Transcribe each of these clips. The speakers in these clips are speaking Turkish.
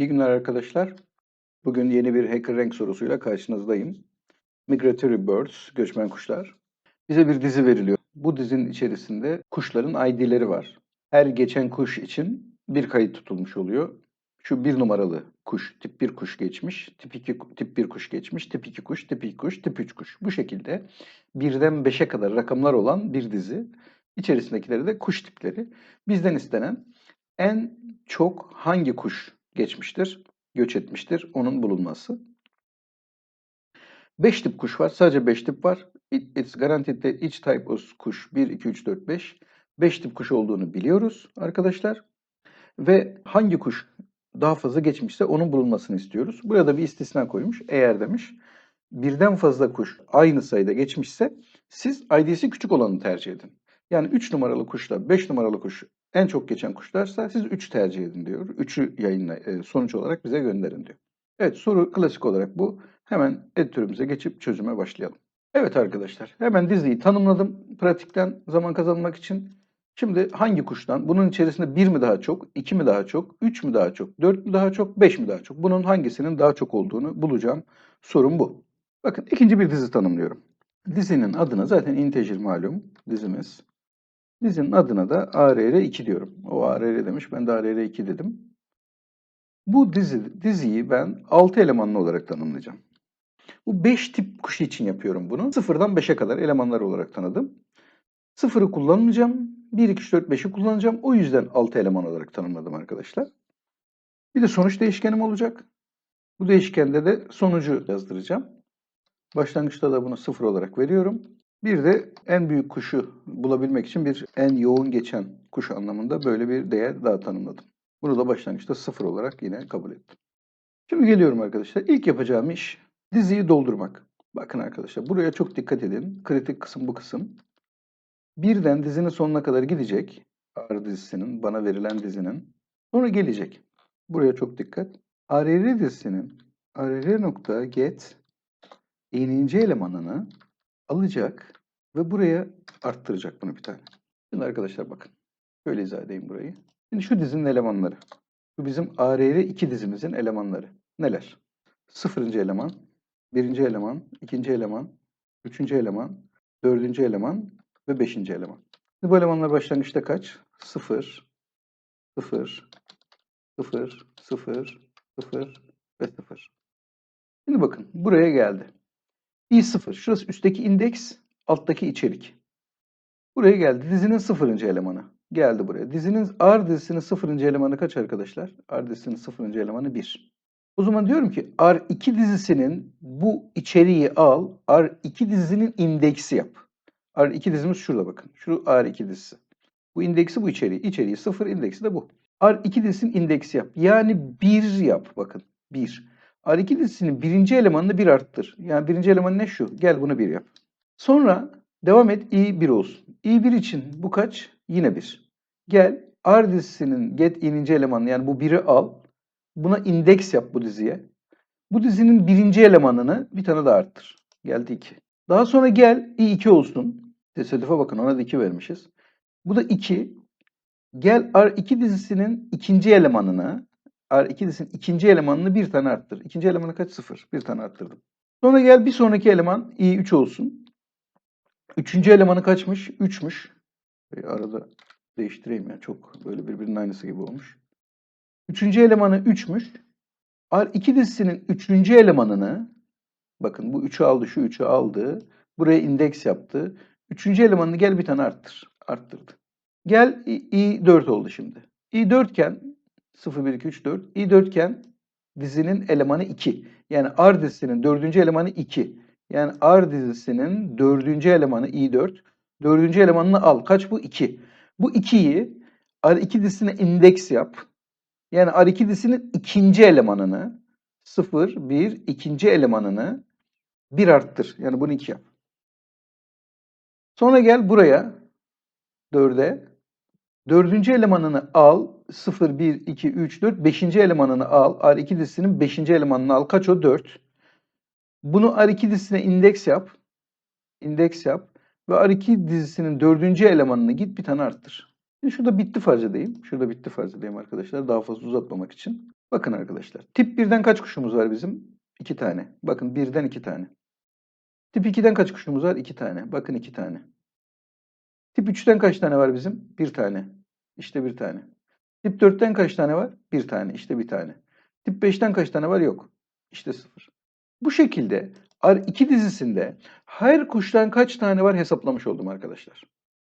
İyi günler arkadaşlar. Bugün yeni bir Hacker Rank sorusuyla karşınızdayım. Migratory Birds, göçmen kuşlar. Bize bir dizi veriliyor. Bu dizinin içerisinde kuşların ID'leri var. Her geçen kuş için bir kayıt tutulmuş oluyor. Şu bir numaralı kuş, tip 1 kuş geçmiş, tip 2 tip 1 kuş geçmiş, tip 2 kuş, tip 2 kuş, tip 3 kuş. Bu şekilde birden 5'e kadar rakamlar olan bir dizi. İçerisindekileri de kuş tipleri. Bizden istenen en çok hangi kuş geçmiştir, göç etmiştir onun bulunması. 5 tip kuş var. Sadece 5 tip var. It- It's guaranteed that each type of kuş 1, 2, 3, 4, 5. 5 tip kuş olduğunu biliyoruz arkadaşlar. Ve hangi kuş daha fazla geçmişse onun bulunmasını istiyoruz. Buraya da bir istisna koymuş. Eğer demiş birden fazla kuş aynı sayıda geçmişse siz ID'si küçük olanı tercih edin. Yani 3 numaralı kuşla 5 numaralı kuş en çok geçen kuşlarsa siz 3 tercih edin diyor. 3'ü yayınla e, sonuç olarak bize gönderin diyor. Evet soru klasik olarak bu. Hemen editörümüze geçip çözüme başlayalım. Evet arkadaşlar hemen diziyi tanımladım pratikten zaman kazanmak için. Şimdi hangi kuştan? Bunun içerisinde bir mi daha çok, iki mi daha çok, üç mü daha çok, dört mü daha çok, beş mi daha çok? Bunun hangisinin daha çok olduğunu bulacağım. Sorun bu. Bakın ikinci bir dizi tanımlıyorum. Dizinin adına zaten integer malum dizimiz. Dizinin adına da ARR2 diyorum. O ARR demiş, ben de ARR2 dedim. Bu dizi, diziyi ben 6 elemanlı olarak tanımlayacağım. Bu 5 tip kuş için yapıyorum bunu. Sıfırdan 5'e kadar elemanlar olarak tanıdım. Sıfırı kullanmayacağım. 1, 2, 3, 4, 5'i kullanacağım. O yüzden 6 eleman olarak tanımladım arkadaşlar. Bir de sonuç değişkenim olacak. Bu değişkende de sonucu yazdıracağım. Başlangıçta da bunu sıfır olarak veriyorum. Bir de en büyük kuşu bulabilmek için bir en yoğun geçen kuş anlamında böyle bir değer daha tanımladım. Bunu da başlangıçta sıfır olarak yine kabul ettim. Şimdi geliyorum arkadaşlar. İlk yapacağım iş diziyi doldurmak. Bakın arkadaşlar buraya çok dikkat edin. Kritik kısım bu kısım. Birden dizinin sonuna kadar gidecek. Ağrı dizisinin, bana verilen dizinin. Sonra gelecek. Buraya çok dikkat. ARR dizisinin ARR nokta get ininci elemanını alacak ve buraya arttıracak bunu bir tane. Şimdi arkadaşlar bakın. Şöyle izah edeyim burayı. Şimdi şu dizinin elemanları. Bu bizim ARR 2 dizimizin elemanları. Neler? Sıfırıncı eleman, birinci eleman, ikinci eleman, üçüncü eleman, dördüncü eleman ve beşinci eleman. Şimdi bu elemanlar başlangıçta kaç? Sıfır, sıfır, sıfır, sıfır, sıfır ve sıfır. Şimdi bakın buraya geldi. İ0. Şurası üstteki indeks, alttaki içerik. Buraya geldi. Dizinin sıfırıncı elemanı. Geldi buraya. Dizinin R dizisinin sıfırıncı elemanı kaç arkadaşlar? R dizisinin sıfırıncı elemanı 1. O zaman diyorum ki R2 dizisinin bu içeriği al. R2 dizisinin indeksi yap. R2 dizimiz şurada bakın. Şu R2 dizisi. Bu indeksi bu içeriği. İçeriği sıfır, indeksi de bu. R2 dizisinin indeksi yap. Yani 1 yap bakın. 1. R2 dizisinin birinci elemanını 1 arttır. Yani birinci eleman ne şu? Gel bunu 1 yap. Sonra devam et i1 olsun. i1 için bu kaç? Yine 1. Gel R dizisinin get ininci elemanı yani bu 1'i al. Buna indeks yap bu diziye. Bu dizinin birinci elemanını bir tane daha arttır. Geldi 2. Daha sonra gel i2 olsun. Tesadüfe bakın ona da 2 vermişiz. Bu da 2. Gel R2 dizisinin ikinci elemanını R2 dizisinin ikinci elemanını bir tane arttır. İkinci elemanı kaç? 0. Bir tane arttırdım. Sonra gel bir sonraki eleman i3 olsun. Üçüncü elemanı kaçmış? 3'müş. E, arada değiştireyim ya. Çok böyle birbirinin aynısı gibi olmuş. Üçüncü elemanı 3'müş. R2 dizisinin üçüncü elemanını bakın bu 3'ü aldı, şu 3'ü aldı. Buraya indeks yaptı. Üçüncü elemanını gel bir tane arttır. Arttırdı. Gel i, i4 oldu şimdi. i4 iken 0, 1, 2, 3, 4. i4 iken dizinin elemanı 2. Yani R dizisinin dördüncü elemanı 2. Yani R dizisinin dördüncü elemanı i4. Dördüncü elemanını al. Kaç bu? 2. Bu 2'yi R2 dizisine indeks yap. Yani R2 dizisinin ikinci elemanını 0, 1, ikinci elemanını 1 arttır. Yani bunu 2 yap. Sonra gel buraya 4'e. Dördüncü elemanını al. 0, 1, 2, 3, 4. Beşinci elemanını al. R2 dizisinin beşinci elemanını al. Kaç o? 4. Bunu R2 dizisine indeks yap. İndeks yap. Ve R2 dizisinin dördüncü elemanını git bir tane arttır. Şimdi şurada bitti farz edeyim. Şurada bitti farz edeyim arkadaşlar. Daha fazla uzatmamak için. Bakın arkadaşlar. Tip 1'den kaç kuşumuz var bizim? 2 tane. Bakın 1'den 2 tane. Tip 2'den kaç kuşumuz var? 2 tane. Bakın 2 tane. Tip 3'ten kaç tane var bizim? 1 tane. İşte 1 tane. Tip 4'ten kaç tane var? 1 tane. İşte 1 tane. Tip 5'ten kaç tane var? Yok. İşte 0. Bu şekilde R2 dizisinde her kuştan kaç tane var hesaplamış oldum arkadaşlar.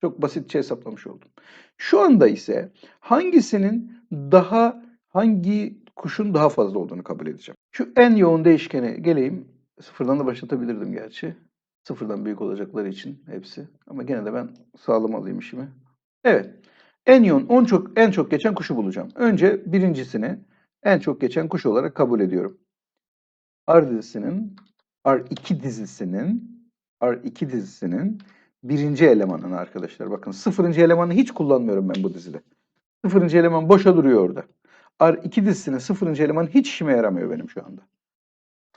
Çok basitçe hesaplamış oldum. Şu anda ise hangisinin daha hangi kuşun daha fazla olduğunu kabul edeceğim. Şu en yoğun değişkene geleyim. Sıfırdan da başlatabilirdim gerçi. Sıfırdan büyük olacakları için hepsi. Ama gene de ben sağlam alayım işimi. Evet. En yoğun, en çok, en çok geçen kuşu bulacağım. Önce birincisini en çok geçen kuş olarak kabul ediyorum. R dizisinin, R2 dizisinin, R2 dizisinin birinci elemanını arkadaşlar. Bakın sıfırıncı elemanı hiç kullanmıyorum ben bu dizide. Sıfırıncı eleman boşa duruyor orada. R2 dizisinin sıfırıncı elemanı hiç işime yaramıyor benim şu anda.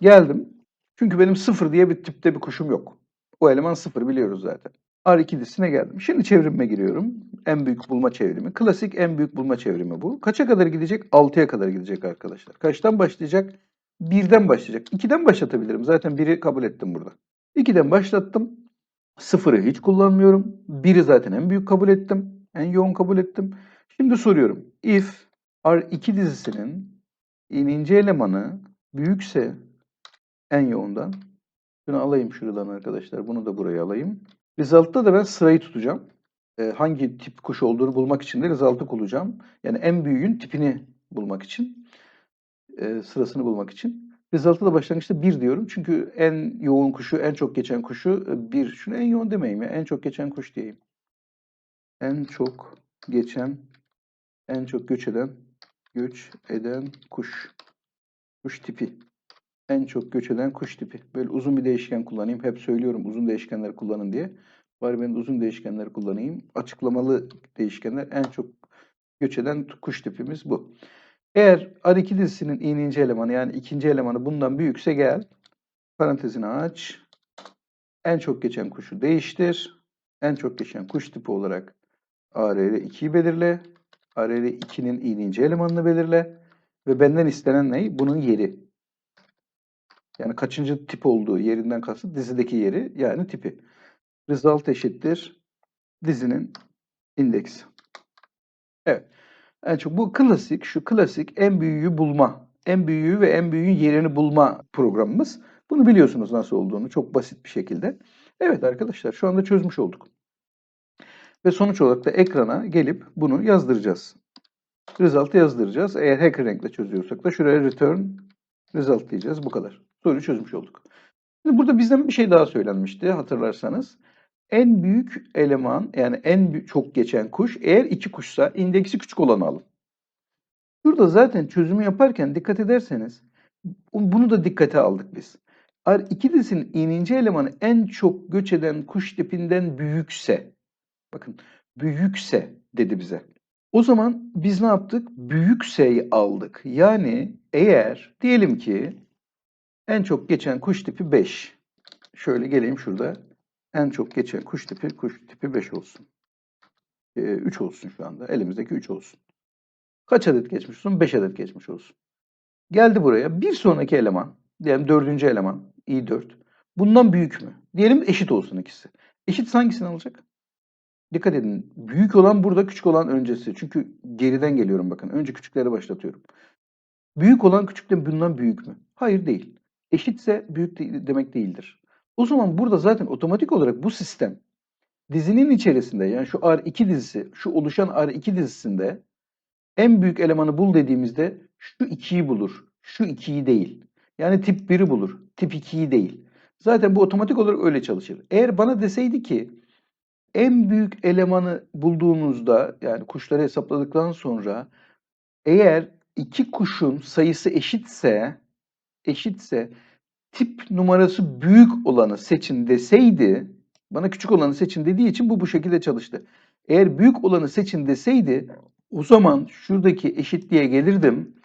Geldim. Çünkü benim sıfır diye bir tipte bir kuşum yok. O eleman sıfır biliyoruz zaten. R2 dizisine geldim. Şimdi çevrime giriyorum. En büyük bulma çevrimi. Klasik en büyük bulma çevrimi bu. Kaça kadar gidecek? 6'ya kadar gidecek arkadaşlar. Kaçtan başlayacak? 1'den başlayacak. 2'den başlatabilirim. Zaten 1'i kabul ettim burada. 2'den başlattım. Sıfırı hiç kullanmıyorum. 1'i zaten en büyük kabul ettim. En yoğun kabul ettim. Şimdi soruyorum. If R2 dizisinin ininci elemanı büyükse en yoğundan. Şunu alayım şuradan arkadaşlar. Bunu da buraya alayım. Result'ta da ben sırayı tutacağım. Ee, hangi tip kuş olduğunu bulmak için de result'ı kullanacağım. Yani en büyüğün tipini bulmak için. e, sırasını bulmak için. Result'ta da başlangıçta 1 diyorum. Çünkü en yoğun kuşu, en çok geçen kuşu 1. Şunu en yoğun demeyeyim ya. En çok geçen kuş diyeyim. En çok geçen, en çok göç eden, göç eden kuş. Kuş tipi. En çok göç eden kuş tipi. Böyle uzun bir değişken kullanayım. Hep söylüyorum uzun değişkenleri kullanın diye. Bari ben de uzun değişkenleri kullanayım. Açıklamalı değişkenler en çok göç eden kuş tipimiz bu. Eğer R2 dizisinin ininci elemanı yani ikinci elemanı bundan büyükse gel. Parantezini aç. En çok geçen kuşu değiştir. En çok geçen kuş tipi olarak ARR 2'yi belirle. ARR 2'nin ininci elemanını belirle. Ve benden istenen ne? Bunun yeri. Yani kaçıncı tip olduğu yerinden kastı dizideki yeri yani tipi. Result eşittir dizinin indeksi. Evet. En çok bu klasik, şu klasik en büyüğü bulma, en büyüğü ve en büyüğün yerini bulma programımız. Bunu biliyorsunuz nasıl olduğunu çok basit bir şekilde. Evet arkadaşlar şu anda çözmüş olduk. Ve sonuç olarak da ekrana gelip bunu yazdıracağız. Result'ı yazdıracağız. Eğer hacker renkle çözüyorsak da şuraya return result diyeceğiz. Bu kadar. Soruyu çözmüş olduk. Şimdi burada bizden bir şey daha söylenmişti hatırlarsanız. En büyük eleman yani en çok geçen kuş eğer iki kuşsa indeksi küçük olanı alın. Burada zaten çözümü yaparken dikkat ederseniz bunu da dikkate aldık biz. R2 dizinin ininci elemanı en çok göç eden kuş tipinden büyükse bakın büyükse dedi bize. O zaman biz ne yaptık? Büyükse'yi aldık. Yani eğer diyelim ki en çok geçen kuş tipi 5. Şöyle geleyim şurada. En çok geçen kuş tipi kuş tipi 5 olsun. 3 olsun şu anda. Elimizdeki 3 olsun. Kaç adet geçmiş olsun? 5 adet geçmiş olsun. Geldi buraya. Bir sonraki eleman, diyelim dördüncü eleman, i4. Bundan büyük mü? Diyelim eşit olsun ikisi. Eşit hangisini alacak? Dikkat edin. Büyük olan burada, küçük olan öncesi. Çünkü geriden geliyorum bakın. Önce küçükleri başlatıyorum. Büyük olan küçükten bundan büyük mü? Hayır değil. Eşitse büyük de- demek değildir. O zaman burada zaten otomatik olarak bu sistem dizinin içerisinde yani şu R2 dizisi, şu oluşan R2 dizisinde en büyük elemanı bul dediğimizde şu 2'yi bulur. Şu 2'yi değil. Yani tip 1'i bulur. Tip 2'yi değil. Zaten bu otomatik olarak öyle çalışır. Eğer bana deseydi ki en büyük elemanı bulduğunuzda yani kuşları hesapladıktan sonra eğer iki kuşun sayısı eşitse eşitse tip numarası büyük olanı seçin deseydi bana küçük olanı seçin dediği için bu bu şekilde çalıştı. Eğer büyük olanı seçin deseydi o zaman şuradaki eşitliğe gelirdim.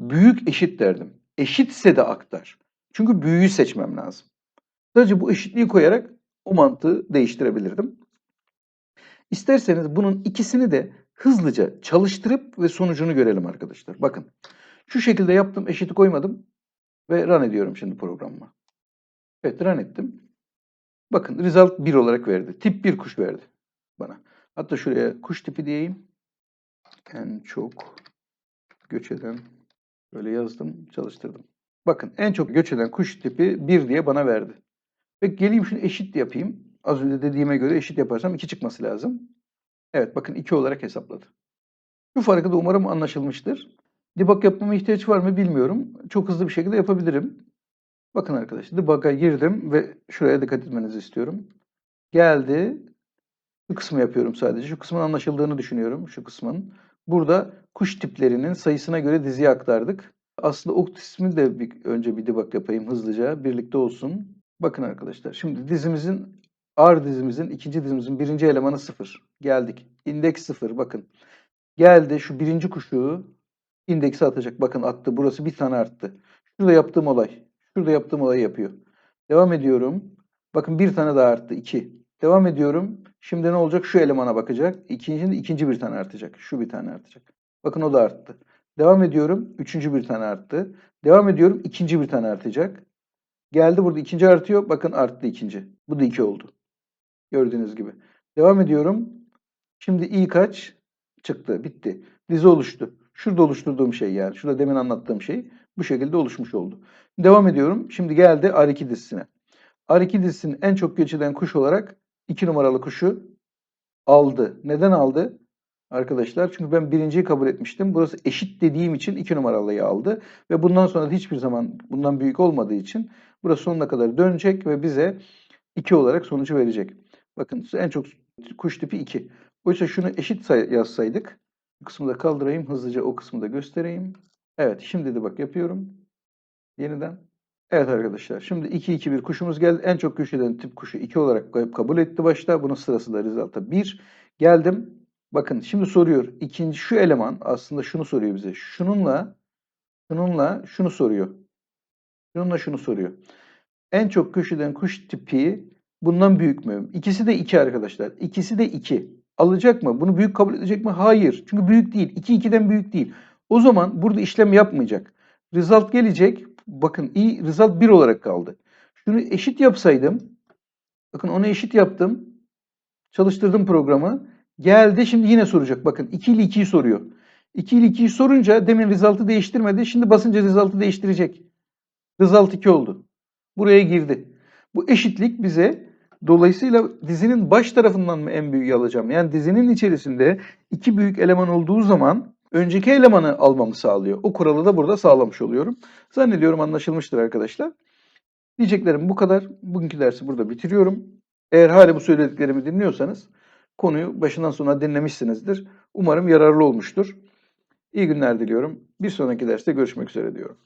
Büyük eşit derdim. Eşitse de aktar. Çünkü büyüğü seçmem lazım. Sadece bu eşitliği koyarak o mantığı değiştirebilirdim. İsterseniz bunun ikisini de hızlıca çalıştırıp ve sonucunu görelim arkadaşlar. Bakın şu şekilde yaptım eşiti koymadım ve run ediyorum şimdi programıma. Evet run ettim. Bakın result 1 olarak verdi. Tip 1 kuş verdi bana. Hatta şuraya kuş tipi diyeyim. En çok göç eden böyle yazdım çalıştırdım. Bakın en çok göç eden kuş tipi 1 diye bana verdi. Ve geleyim şunu eşit yapayım. Az önce dediğime göre eşit yaparsam 2 çıkması lazım. Evet bakın 2 olarak hesapladı. Bu farkı da umarım anlaşılmıştır. Debug yapmama ihtiyaç var mı bilmiyorum. Çok hızlı bir şekilde yapabilirim. Bakın arkadaşlar debug'a girdim ve şuraya dikkat etmenizi istiyorum. Geldi. Şu kısmı yapıyorum sadece. Şu kısmın anlaşıldığını düşünüyorum. Şu kısmın. Burada kuş tiplerinin sayısına göre diziye aktardık. Aslında o ismi de bir, önce bir debug yapayım hızlıca. Birlikte olsun. Bakın arkadaşlar. Şimdi dizimizin R dizimizin ikinci dizimizin birinci elemanı 0. Geldik. İndeks 0. Bakın. Geldi şu birinci kuşu indeksi atacak. Bakın attı. Burası bir tane arttı. Şurada yaptığım olay. Şurada yaptığım olayı yapıyor. Devam ediyorum. Bakın bir tane daha arttı. 2. Devam ediyorum. Şimdi ne olacak? Şu elemana bakacak. İkincinin ikinci bir tane artacak. Şu bir tane artacak. Bakın o da arttı. Devam ediyorum. Üçüncü bir tane arttı. Devam ediyorum. ikinci bir tane artacak. Geldi burada ikinci artıyor. Bakın arttı ikinci. Bu da iki oldu. Gördüğünüz gibi. Devam ediyorum. Şimdi i kaç? Çıktı. Bitti. Dizi oluştu. Şurada oluşturduğum şey yani. Şurada demin anlattığım şey bu şekilde oluşmuş oldu. Devam ediyorum. Şimdi geldi R2 dizisine. R2 dizisinin en çok göç kuş olarak 2 numaralı kuşu aldı. Neden aldı? Arkadaşlar çünkü ben birinciyi kabul etmiştim. Burası eşit dediğim için 2 numaralıyı aldı. Ve bundan sonra da hiçbir zaman bundan büyük olmadığı için burası sonuna kadar dönecek ve bize 2 olarak sonucu verecek. Bakın en çok kuş tipi 2. Oysa şunu eşit say- yazsaydık. Bu kısmı da kaldırayım. Hızlıca o kısmı da göstereyim. Evet şimdi de bak yapıyorum. Yeniden. Evet arkadaşlar şimdi 2-2-1 kuşumuz geldi. En çok göç eden tip kuşu 2 olarak kabul etti başta. Bunun sırası da result'a 1. Geldim. Bakın şimdi soruyor. İkinci şu eleman aslında şunu soruyor bize. Şununla şununla şunu soruyor. Şununla şunu soruyor. En çok göç eden kuş tipi bundan büyük mü? İkisi de 2 arkadaşlar. İkisi de 2. Alacak mı? Bunu büyük kabul edecek mi? Hayır. Çünkü büyük değil. 2 2'den büyük değil. O zaman burada işlem yapmayacak. Result gelecek. Bakın i result 1 olarak kaldı. Şunu eşit yapsaydım. Bakın onu eşit yaptım. Çalıştırdım programı. Geldi şimdi yine soracak. Bakın 2 ile 2'yi soruyor. 2 ile 2'yi sorunca demin result'ı değiştirmedi. Şimdi basınca result'ı değiştirecek. Result 2 oldu. Buraya girdi. Bu eşitlik bize dolayısıyla dizinin baş tarafından mı en büyüğü alacağım? Yani dizinin içerisinde iki büyük eleman olduğu zaman önceki elemanı almamı sağlıyor. O kuralı da burada sağlamış oluyorum. Zannediyorum anlaşılmıştır arkadaşlar. Diyeceklerim bu kadar. Bugünkü dersi burada bitiriyorum. Eğer hala bu söylediklerimi dinliyorsanız konuyu başından sona dinlemişsinizdir. Umarım yararlı olmuştur. İyi günler diliyorum. Bir sonraki derste görüşmek üzere diyorum.